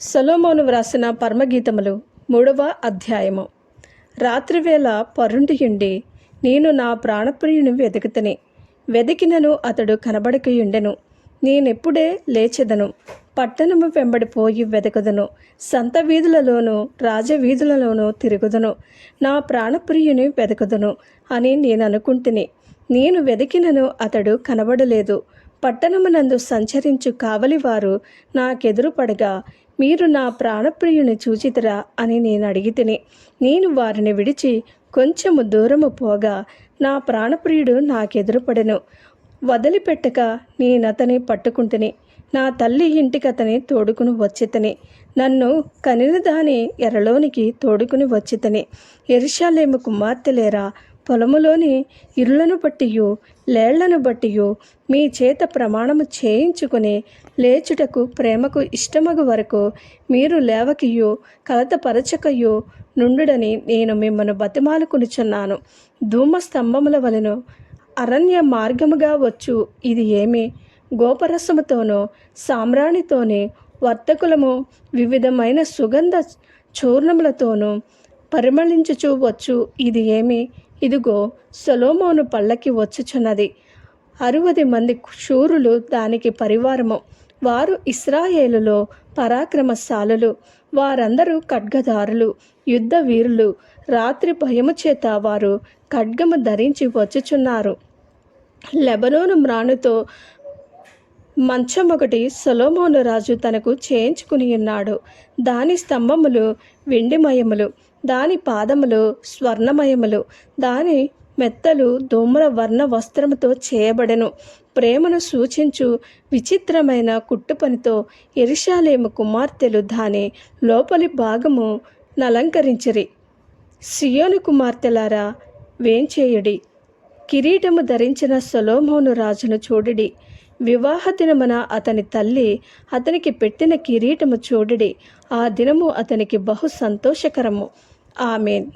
సొలోమోను వ్రాసిన పరమగీతములు మూడవ అధ్యాయము. రాత్రివేళ పరుండియుండి నేను నా ప్రాణప్రియుని వెతుకుతని వెదకినను అతడు కనబడకయుండెను. నేనెప్పుడే లేచెదను. పట్టణము వెంబడిపోయి పోయి సంత వీధులలోనూ రాజవీధులలోనూ తిరుగుదును. నా ప్రాణప్రియుని వెదకదును అని నేను అనుకుంటుని నేను వెదకినను అతడు కనబడలేదు. పట్టణమునందు సంచరించు కావలివారు నాకెదురు పడగా మీరు నా ప్రాణప్రియుని చూచితరా అని నేను అడిగితిని. నేను వారిని విడిచి కొంచెము దూరము పోగా నా ప్రాణప్రియుడు నాకెదురుపడెను వదిలిపెట్టక నేనతని పట్టుకుంటుని. నా తల్లి ఇంటికి అతని తోడుకుని వచ్చితని. నన్ను కనిన దాని ఎరలోనికి తోడుకుని వచ్చితని. ఎరుషాలేము కుమార్తెలేరా పొలములోని ఇరులను బట్టియు లేళ్ళను బట్టియు మీ చేత ప్రమాణము చేయించుకుని లేచుటకు ప్రేమకు ఇష్టమగు వరకు మీరు లేవకియు కలతపరచకయు నుండుడని నేను మిమ్మను బతిమాలుకునిచున్నాను. ధూమ స్తంభముల వలెను అరణ్య మార్గముగా వచ్చు ఇది ఏమి? గోపరసముతోనో సామ్రాణితోనే వర్తకులము వివిధమైన సుగంధ చూర్ణములతోనూ పరిమళించుచూ వచ్చు ఇది ఏమి? ఇదిగో సొలోమోను పళ్ళకి వచ్చుచున్నది. అరువది మంది శూరులు దానికి పరివారము. వారు ఇస్రాయేలులో పరాక్రమశాలులు. వారందరూ ఖడ్గదారులు యుద్ధ వీరులు. రాత్రి భయము చేత వారు ఖడ్గము ధరించి వచ్చుచున్నారు. లెబనోను మ్రానుతో మంచం ఒకటి సొలోమోను రాజు తనకు చేయించుకుని ఉన్నాడు. దాని స్తంభములు వెండిమయములు. దాని పాదములు స్వర్ణమయములు. దాని మెత్తలు ధూమ్ర వర్ణ వస్త్రముతో చేయబడెను. ప్రేమను సూచించు విచిత్రమైన కుట్టుపనితో ఎరిశాలేము కుమార్తెలు దాని లోపలి భాగము నలంకరించిరి. సియోను కుమార్తెలారా వేంచేయుడి. కిరీటము ధరించిన సొలోమోను రాజును చూడుడి. వివాహ దినమున అతని తల్లి అతనికి పెట్టిన కిరీటము చూడడి. ఆ దినము అతనికి బహు సంతోషకరము. ఆమెన్.